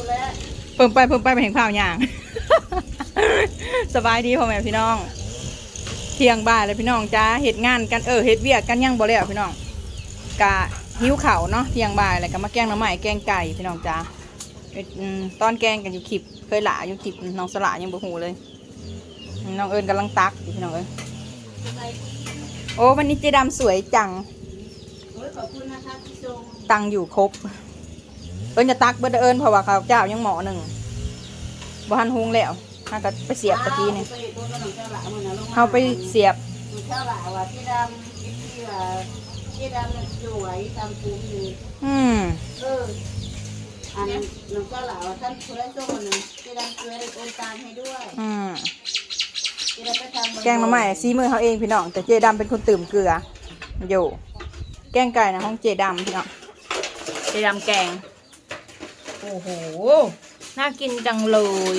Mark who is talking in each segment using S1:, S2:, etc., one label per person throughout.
S1: คุณแล้ว
S2: เพิ่มไปเพิ่มไปไปเห็นข่าวอย่าง สบายดีพ่อแม่พี่น้อง เที่ยงบ่ายเลยพี่น้องจ้าเฮ็ดงานกันเออเฮ็ดเวียกกันยังบ่แล้วพี่น้องกะหิวข้าวเนาะเที่ยงบ่ายแล้วก็มาแกงหน่อไม้แกงไก่พี่น้องจ้าเอ็ดอืมตอนแกงกันอยู่คลิปเคยหลาอยู่คลิปน้องสละยังบ่ฮู้เลยน้องเอิญกำลังตักอยู่พี่น้องเอ้ยโอ้วันนี้เจดำสวยจัง
S1: โอ้ยขอบคุณนะคะที่ชม
S2: ตังอยู่ครบ เอิญจะตักเบิดเอิญเพราะว่าข้าวเจ้ายังหมอหนึ่งบ่ทันหุงแล้วถ้าก็ไปเสียบตะกี้นี่
S1: ไปโดนกระหน่ำเจ้า
S2: ไปเสียบ
S1: เจดมันสวยตามภูมดี
S2: อืม
S1: อันน้องเจ้าหลาว่าท่านคุณได้ชมมันนึงที่ดำช่วยโอนตามให้ด้วย
S2: อืมแกงหน่อไม้ซีมือเขาเองพี่น้อง แต่เจดำเป็นคนตื่มเกลืออยู่ แกงไก่นะห้องเจดำพี่น้อง เจดำแกง โอ้โห น่ากินจังเลย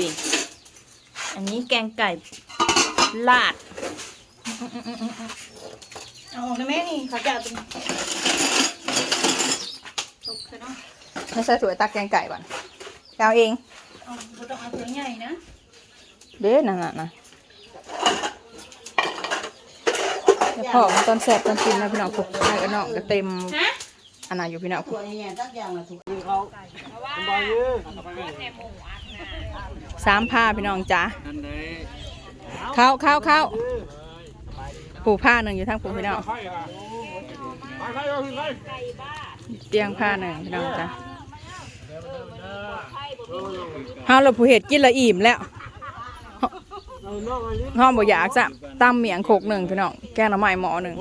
S2: อันนี้แกงไก่ลาด เอาออกได้ไหมนี่เขาจะเอาตรงตกเนาะไม่ใช่ถั่วตักแกงไก่ก่อนเอาเอง
S1: เอาบ่ต้องเอาตัวใหญ่นะ
S2: เด้นั่นน่ะนะแล้วพอมันตอนแสบตอนกินนะพี่น้องพวกไอ้น้องก็เต็ม อันนั้นอยู่พี่น้อง
S1: ตัวใหญ่ๆตักอย่างละถุง
S2: สามผ้าพี่น้องจ้า
S3: อันไหน
S2: เข้าเข้าเข้าผูผ้าหนึ่งอยู่ทั้งผูพี่น้องเตียงผ้าหนึ่งพี่น้องจ้าเฮาเราผู้เห็ดกินละอิ่มแล้วห้องบ่อยากจะตำเหมียงโขกหนึ่งพี่น้องแกงหน่อไม้หมอหนึ่ง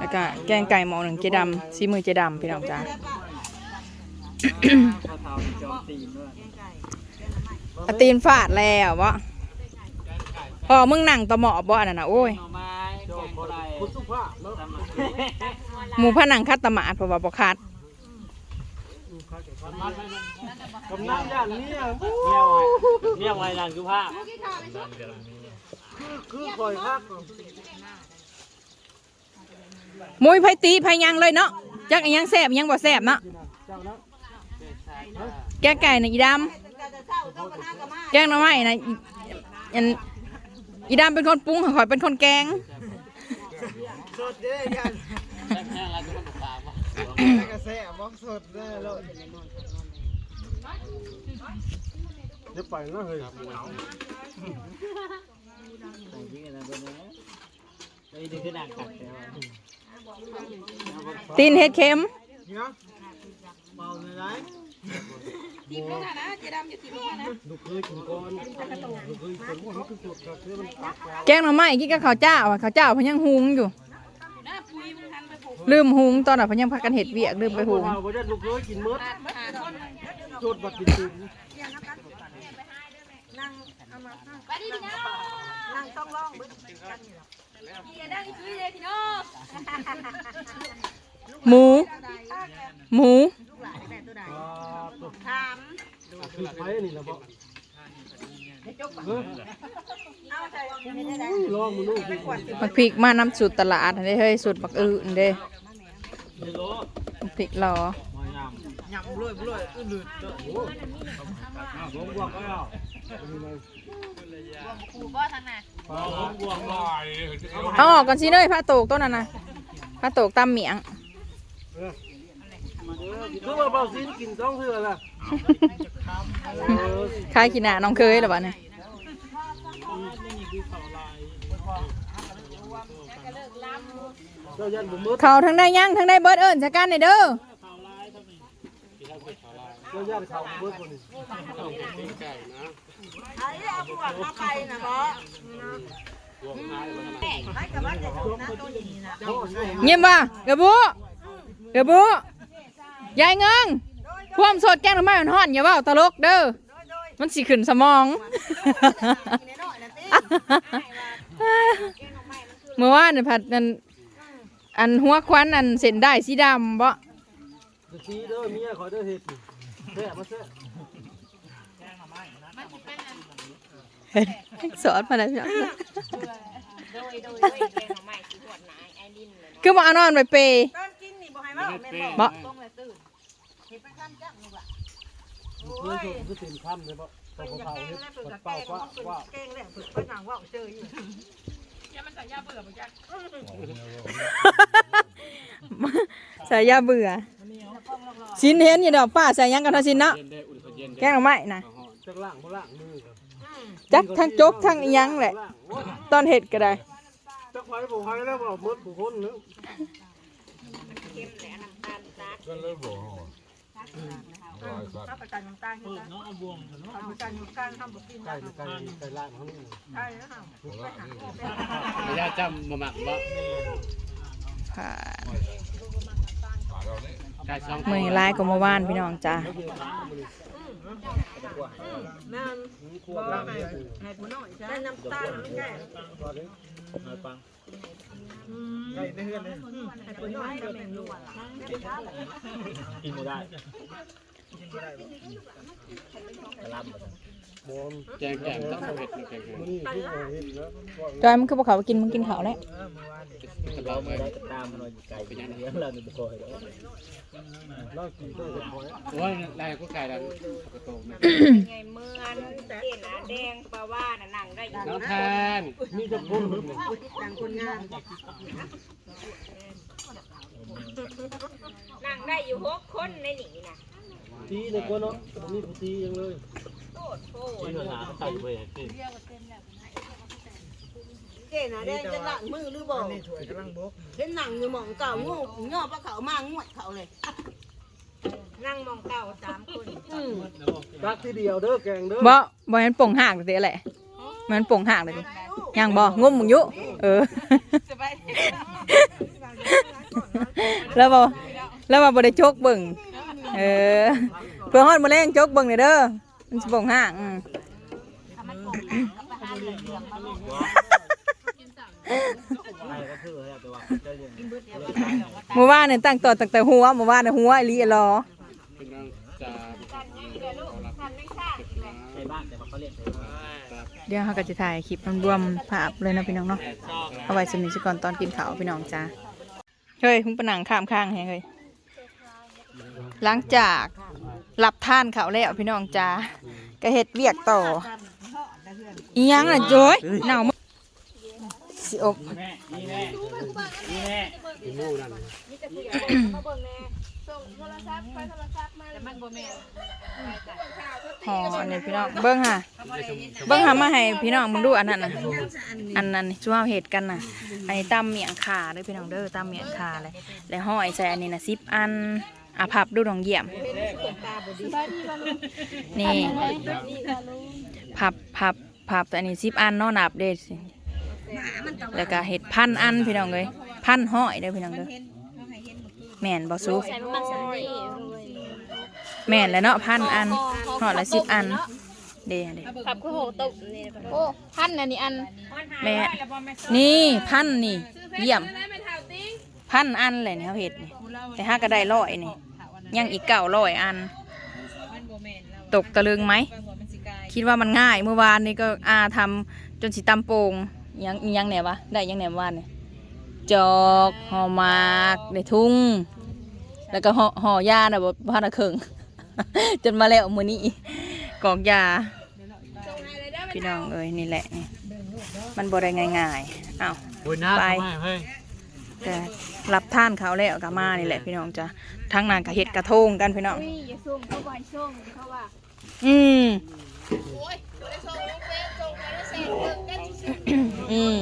S2: แล้วก็แกงไก่หมอหนึ่งเจดำซีมือเจดำพี่น้องจ้า
S3: ข้าวเท้าจอมตีนด้วย
S2: อาตีนฟาดแล้ววะพอมึงนั่งตะหมอบบ่อันนั้นนะโอ้ย
S3: หน่อไม้แกงไก่คุณสุภาพเนาะ
S2: หมูพะนังคัดตะหมาดเพราะว่าบ่คัด
S3: กำนันย่านเนี่ยเมียวไว้เมียวไว้นานสุภาพคือคอยคัก
S2: มุ้ยไผตีไผยังเลยเนาะจักอิหยังแซ่บอิหยังบ่แซ่บเนาะแกงไก่น่ะอีดำแกงหน่อไม้น่ะอีอันอีดำเป็นคนปรุงข่อยเป็นคนแกง
S3: สดเด้ยันแค่อไรก็ต้องตาะกระแสมอกสดเด้อโลดจะไปนะเฮ้ยแต่ยิงอะไรตัวนี้ไอ้นี่คือด่างกัดแล้ว
S2: ตีนเฮ็ดเค็ม
S3: เนาะเบาเลยนะตีนนะนะเจดำอย่าตีนนะลูกกินก่อนลูกเคยกินว่ามันคือสดเพื่อมันตักแก
S2: งหน่อไม้กินกับข้าวเจ้าอะข้าวเจ้าพยังหุงอยู่ ลืมหุงตอนน่ะพยังพากันเฮ็ดเวียกลืมไปหุง
S3: เราไม่ได้ลูกเคยกินมดสดบักกินตุน
S2: หมู หมู
S3: คือไปนี่ละบ่ลองมึงดูสิ
S2: มักพริกมาน้ำสูตรตลาดอันนี้เฮ้ยสูตรบักอื่นเด้พริกรอ
S3: ยำรวยรวยอืด เด้อโอ้ผมบวกก็เอาผมบวกบ่อย
S2: เอาออกก่อนสิเนยผ้าโตกต้นนั้นนะผ้าโตกตำเหมียง
S3: คือว่าเบาซินกินสองเทื่อละ
S2: คล้ายขี้หน้าน้องเคยหรือเปล่าเนี่ย
S3: เจ้ายันบ่มืด
S2: เขาทั้งได้ย่างทั้งได้เบิร์ดเอิญจากกันเนี่ยเด้อ
S3: เจ้ายันเขามืดคนนี้
S1: ไปนะบอ
S2: เงียบว่ะเกระบุเกระบุยายเงิงความสดแกงทำไมมันห่อนอย่าเว่าตลกเด้อมันสิขึ้นสมอง เมื่อวานเนี่ยผัดอันอันหัวควันอันเส้นได้สีดำบ่
S3: สีเด้อเมียขอเด้อเฮ็ดแซ่บมา แซ่บ
S2: สอนมาแล้วจ้ะคือมาเอานอนไปเปย์
S1: ตอนกินนี่บ่ให้มาแม่น
S2: บ่
S1: ต้องเลยตื่นเฮ็ดไปข้ามจักลูกอะ
S3: ลูกเคยชมก็เต็มคำเลยเพราะพอเผาเนี่ยปัดเป่าว่าว่า
S1: เก่งเลยฝึกก็นางว่าเจออยู่
S2: ใส่ยาเบื่อสินเห็นอยู่ดอกป้าใส่ยังกันเท่าสินเนาะ
S3: เย็นได้อุ่นเขาเย็น
S2: แกงหน่อไม้นะ
S3: จักล่างบ่ล่างมือ
S2: จักทั้งจกทั้งอิหยังแหละ ตอนเห็ดก็ได้
S3: จักไฟผมให้แล้วบ่หมดผู้คนนาะ
S4: ก็เลยบอกว่าข้า
S1: ประกันน้ำตาลเนไหมเอาประกันน้ำตาลทำบบกิน
S3: ไก่
S1: ได้
S3: ไก่ไก่ล่างเขานี่
S1: ใช่แล้วค่ะ
S4: หัวละนี่
S3: ระยะจำมาหมักบ่
S2: ผ่า
S4: ป่าราเนี่ย
S3: ไก่สอง
S2: มือลายก็มาว่านพี่น้องจ้า
S1: แม่นบอกให้ให้ผู้น้อยใช่น้ำตาลไม่ใช่
S3: ไก่ได้เฮือนเลย
S1: ให้ผู้น้อยก็เป็นลูก
S3: กินบ่ได้ แจงแจงต้องเผ็ดแจงนี่ที่เราเห็นแล้วว่า
S2: จอยมันคือพวกเขากินมึงกินเขาวแล้ว
S3: เราไม่ได้
S5: ตามมันหน่อยไก่ไปยังเลี้ยงเราเนี่ยบุกอยแล้ว
S3: เรากินได้แต่พอ
S6: ว่าลายก็ไก่ดังกระโตกนะ
S7: ไงเมือนเจนาแดงปลาว่าน่ะนั่งได้อยู่
S6: น้องทาน
S3: มีแต่คน
S1: ต่างคนงาน
S7: นั่งได้อยู่หกคนในนี่นะ
S3: ตีในคนเนาะมีผู้ตียังเลย
S7: ตดโต
S5: ที่เราหาไก่ไปกิน
S1: เก่นะแดงจะหลังมือหรือบอเห็นหนังอยู่หมองเก่างูย่อปลาเขามางวดเขาเลย
S7: นั่งมองเก่าสามคน
S3: รักที่เดียวเด้อแกงเด้อ
S2: บ่บ่แมันป่งห่างเลยแหละมันป่งห่างเลยยังบ่งุ้มมึงยุเออแล้วบ่แล้วบ่ได้จกเบิ่ง เออเพื่อฮอดมื้อแรงจกเบิ่งเด้อมันสิป่งห่างอืม
S5: ไก่ก็คือแต่ว่าเจ้าเลี้ยง
S2: เมื่อวานเนี่ยตั้งต่อตั้งแต่หัวเมื่อวานเนี่ยหัวอีหลีอะรอ
S6: เป็นนางจา
S5: ไก่บ้านแต่ว่าเขาเลี้ยงไก่บ้าน
S2: เดี๋ยวเขาก็จะถ่ายคลิปรวมๆภาพเลยนะพี่น้องเนาะเอาไว้สนิทก่อนตอนกินข้าวพี่น้องจ้าเฮ้ยมึงไปนั่งข้ามข้างแฮงเฮ้ย หลังจากหลับท่านเขาแล้วพี่น้องจ้าก็เฮ็ดเวียกต่ออีหยังน่ะโจ้ยหนาวมากสิอบ
S3: กินนู่นนั่น
S2: ห่ออันนี้พี่น้องเบิ้งค่ะ เบิ้งค่ะมาให้พี่น้องมึงดูอันนั้นนะอันนั้นช่วยเห็ดกันนะอันนี้ตำเมียงขาเด้อพี่น้องเด้อตำเมียงขาเลยแล้วห่อไอ้ใส่อันนี้นะสิบอัน อะพับดูน้องเยี่ยม นี่พับพับพับแต่อันนี้สิบอันเนาะนับเด้สิแล้วก็เห็ดพันอันพี่น้องเลยพันห่อยเด้อพี่น้องเด้อแม่นบ่ซุก
S7: ใส่มันสันนี่
S2: แม่นแล้วเนาะพันอันห่อละสิบอัน เด้เด้
S7: ขับคือโหตุกนี่โอ้พันอันนี้อัน
S2: แม่นี่พันนี่ เยี่ยม พันอันเลยนี่เขาเห็ดนี่แต่ห้าก็ได้ร้อยนี่ ยังอีกเก้าร้อยอัน ตกตะลึงไหม คิดว่ามันง่ายเมื่อวานนี้ก็อาทำจนสีตำโปงยังยังไหนวะได้ยังไหนเมื่อวานเนี่ยจอกห่อหมากได้ทุ่ง แล้วก็ห่อห่อยาน่ะบ่พานะเคิงจนมาแล้วมื้อนี้กอกยาพี่น้องเอ้ยนี่แหละนี่มันบ่ได้ง่ายๆอ้าว
S3: โอ้ยน้า
S2: ไป
S3: ทำไมเฮ้ย
S2: แต่รับท่านเขาแล้วก็มานี่แหละพี่น้องจ้ะทั้งนั้นก็เฮ็ดกระทงกันพี่น้อง
S7: อุ้ยอย่าส่งเขาบ่อยส่งเขาว่า
S2: อืมอืม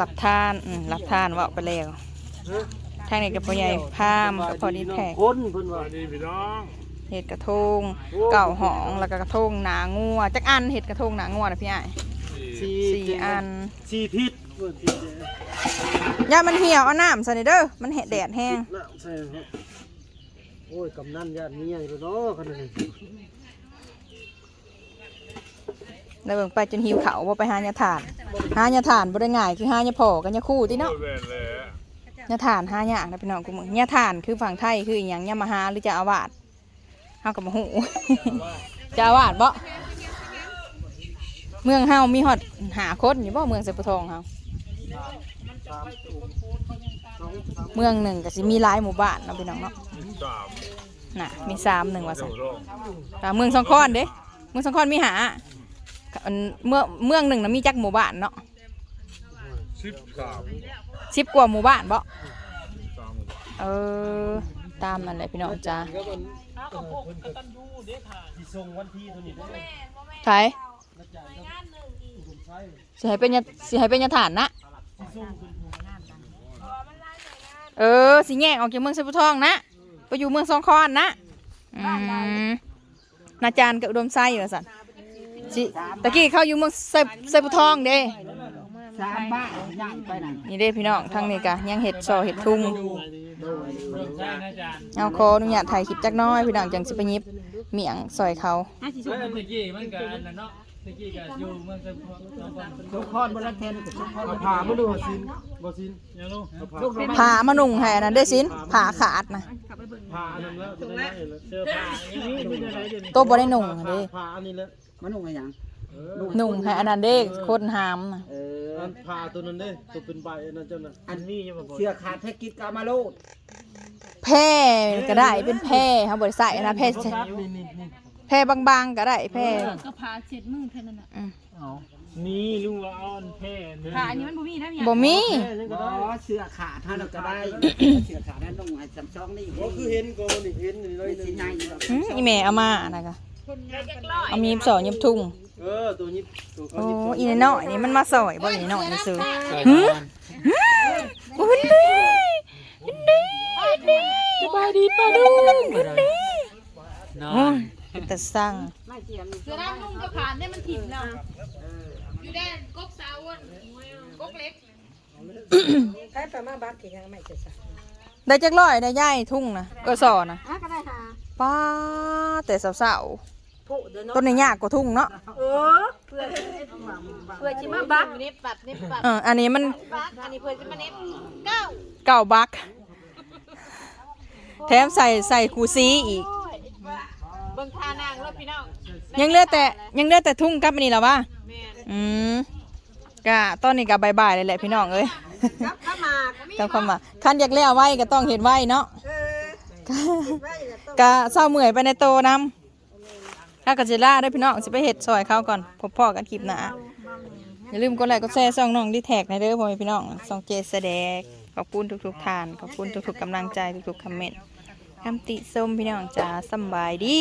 S2: รับทานอืมรับทานเว่าไปแล้วทางนี้กับพ่อใหญ่พามกับพ่อดิแทก
S3: คนเพิ่นว่า
S4: ดีพี่น้อง
S2: เห็ดกระทง เก่าหองแล้วก็กระทงหนางัวจักอันเห็ดกระทงหนางัวนะพี่ไอ้าย
S3: สี่
S2: สี่อัน
S3: สี่ทิศเพิ่นสี่
S2: อ ย่ามันเหี่ยวเอาน้ำใส่เด้อมันเห็ดแดดแห้ง
S3: น่ะใช่ครับโอ้ยกำนันญาติเมียอยู่เนาะขนาดนี้
S2: แล้วเบิ่งไปจนหิวเขาวบ่ไปหาญาถ่าน หาญาถ่านบ่ได้ง่ายคือหาญาพ่อกับญาคู่ติเนาะ
S4: โอ้ยแม่นเลย
S2: ญาถ่านหายากนะพี่น้องกูมึงญาถ่านคือฝั่งไทยคืออีหยังญามาหาหรือจะอาวาสเฮาก็บ่ฮู้จะอาวาสบ่เมืองเฮามีฮอดหาคนอยู่บ่เมืองเสพทองเฮา
S3: สอง
S2: เมืองหนึ่งก็สิมีหลายหมู่บ้านเนาะพี่น้องเนาะ
S4: สาม
S2: น่ะมีสามหนึ่งว่าสัน
S4: เดี๋ยวรอง
S2: แต่เมืองสองคอนเด้เมืองสองคอนมีหาอันเมืองเมืองหนึ่งนะมีจักหมู่บ้านเนาะ
S4: สิบสาม
S2: สิบกว่าหมู่บ้านบ่
S4: สามหมู่บ้าน
S2: เออตามนั่นแหละพี่น้องจ้า
S3: ก็มันเออเพิ่นก็ที่ส่งวันที่เท่านี้ได้
S2: ไทยสิให้เป็นยาสิให้เป็นยาฐานนะ เออสิแยกออกจากเมืองสะพุทองนะไปอยู่เมืองสองคอนนะอืมนาจารย์กับอุดมไส้เหรอสันสิตะกี้เข้าอยู่เมืองไซไซพุทองเด้
S1: สามบ้านย่างไปนั่น
S2: นี่เด้พี่น้องทางนี้กะยังเห็ดซอเห็ดทุ่งเอาขออนุญาตถ่ายคลิปจักน้อยพี่น้องจังสิไปหยิบเมียงซอยเขา
S6: เมื่อกี้มันก็อันนั้นเนาะ เมื่อกี้ก็อยู่เมืองสะพอนสะพอน
S1: ทุกคนบ่ละเทนกับทุกคน
S3: เอาผ่ามาดูสินบ่สิน
S6: ยังรู้
S3: เอาผ่า
S2: ผ่ามานุ่งให้อันนั้นได้สินผ่าขาดนะ
S3: ผ่าอันนั้นแล้วจะได้แล้ว
S6: เสื้อผ้าอย่างนี้เป็นอะไรเดี๋ยวนี้
S2: ตัวบ่ได้นุ่งเด้
S3: ผ่าอันนี้แล้ว
S1: มันนุ่งอะไรหยัง
S3: เออ
S2: นุ่งให้อันนั้นเด้คนหามนะ
S1: เออ
S3: อันผ่าตัวนั้นเด้ตัวเป็นใบอันนั้นเจ้าน่ะ
S1: อันนี้เสื้อขาดแพ็กกิจกามาโลด
S2: แพร่ก็ได้เป็นแพร่เขาบ่ได้ใส่นะแพร่
S3: นี่นี่นี่
S2: แพร่บางๆก็ได้แพร่
S8: ก็พาเช็ดมือแค่นั้นน่ะ
S6: นี่ลุงละอ่อนแพ้นี่
S8: พาอันนี้มันบ่มีนะพี่
S2: บ่มี
S3: แค่นั้นก็
S1: อ๋
S3: ได้
S1: อเสื้อขาดเท่านั้นก็ได้ เสื้อขาดนั้นนุ่งให้สำซองนี่
S3: ก็คือเห็นก็นี่เห็นนี่เลย
S1: ไม่สิในหรอก
S2: อืมอีแม่เอามาอันนะกะเอามีบสอยิบทุ่ง
S3: เออตัวนี้ตัวเขา
S2: โอ้
S3: หยิบ
S2: อีน้อยๆนี่มันมาซอยบ่อีน้อยนี่ซื้อ
S6: ใส่
S2: หื
S6: น
S2: อ
S6: อน
S2: โอ้ยดีดีดีสบายดีป้าลุงดี
S6: นอ
S2: โอ้
S6: น
S2: ย เป็นแต่สั่ง
S8: เสื้อดำนุ่งก็ผ่านได้มันถิ่มเราอยู่แดนกกสาวอ้นกกเล็ก
S2: ได้จักร้อยได้ย่ายทุ่งนะเออสอนะ
S1: อะก็ได้ค่ะ
S2: ป้าแต่สาว
S1: ผู้เด้อ
S2: ๆ
S1: เนาะ
S2: ต้นนี้ยากกว่าทุ่งเนาะ
S1: เออเพื่อเพื่อสิมาบัก
S8: นี่ปัดนี่ปัด
S2: เอออันนี้มัน
S8: ปัดอันนี้เพื่อนจะมาเน็บเก้า
S2: เก่าบักแถมใส่ใส่คูซีอีก
S8: เบิ่งทานางรถพี่น้อง
S2: ยังเหลือแต่ยังเหลือแต่ทุ่งกับอันนี้แล้ววะ
S8: แม่น
S2: อืมกะตอนนี้ก็บายๆเลยแหละพี่น้องเอ้ย
S1: กับข้าวหมาก
S2: กับคำว่าคันอยากเลี้ยวไว้ก็ต้องเห็นไว้เนาะ
S1: เออไว้ก็ต้อง
S2: กะเศร้าเมื่อยไปในโตนำถ้ากะจิล่าได้อพี่น้องสิไปเห็ดซอยเขาก่อนพบพ่อกันคลิปหน้าอย่าลืมกดไลค์กดแชร์ช่องน้องดีแท็กในเด้อพ่อแม่พี่น้องช่องเจแสดงขอบคุณทุกๆทาน ขอบคุณทุกๆกำลังใจทุกๆคอมเมนต์ คำติชมพี่น้องจ้าสำบายดี